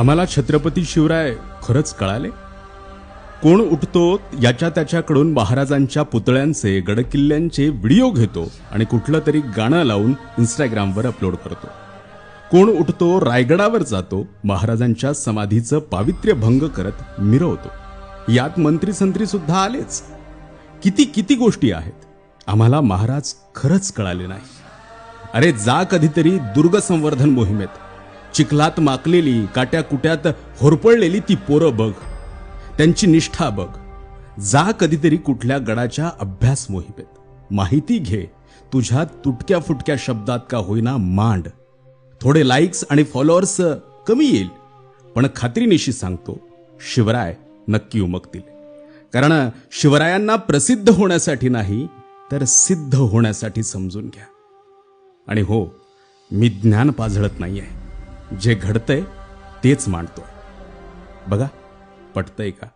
आम्हाला छत्रपती शिवराय खरंच कळाले? कोण उठतो याच्या त्याच्याकडून महाराजांच्या पुतळ्यांचे गडकिल्ल्यांचे व्हिडिओ घेतो आणि कुठलं तरी गाणं लावून इंस्टाग्रामवर अपलोड करतो. कोण उठतो रायगडावर जातो महाराजांच्या समाधीचं पावित्र्य भंग करत मिरवतो. यात मंत्री संत्री सुद्धा आलेच. किती किती गोष्टी आहेत. आम्हाला महाराज खरंच कळाले नाही. अरे जा कधीतरी दुर्ग संवर्धन मोहिमेत. चिखलात माकलेली काट्या कुट्यात होरपळलेली ती पोरं बघ. त्यांची निष्ठा बघ. जा कधीतरी कुठल्या गडाच्या अभ्यास मोहिमेत. माहिती घे तुझ्या तुटक्या फुटक्या शब्दात का होईना मांड. थोडे लाईक्स आणि फॉलोअर्स कमी येईल. पण खात्रीनिशी सांगतो शिवराय नक्की उमगतील. कारण शिवरायांना प्रसिद्ध होण्यासाठी नाही तर सिद्ध होण्यासाठी समजून घ्या. आणि हो मी ज्ञान पाझळत नाही आहे जे घडतंय तेच मांडतोय. बघा पटतंय का?